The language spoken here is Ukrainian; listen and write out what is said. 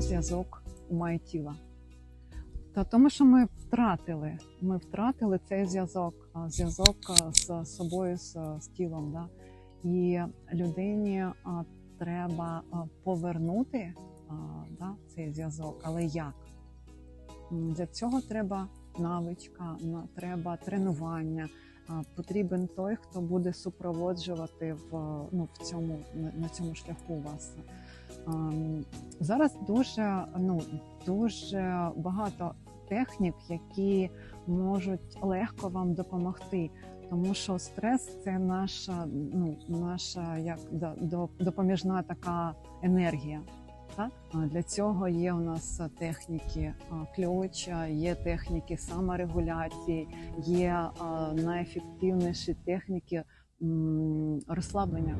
зв'язок має тіла? Та тому, що ми втратили. Ми втратили цей зв'язок, зв'язок з собою, з, з тілом. Да? І людині а, треба повернути а, да, цей зв'язок. Але як? Для цього треба навичка, треба тренування. Потрібен той, хто буде супроводжувати в, ну, в цьому, на цьому шляху вас. Ем, Зараз дуже, ну, дуже багато технік, які можуть легко вам допомогти. Тому що стрес це наша, ну, наша як допоміжна така енергія. Так? Для цього є у нас техніки ключа, є техніки саморегуляції, є найефективніші техніки розслаблення.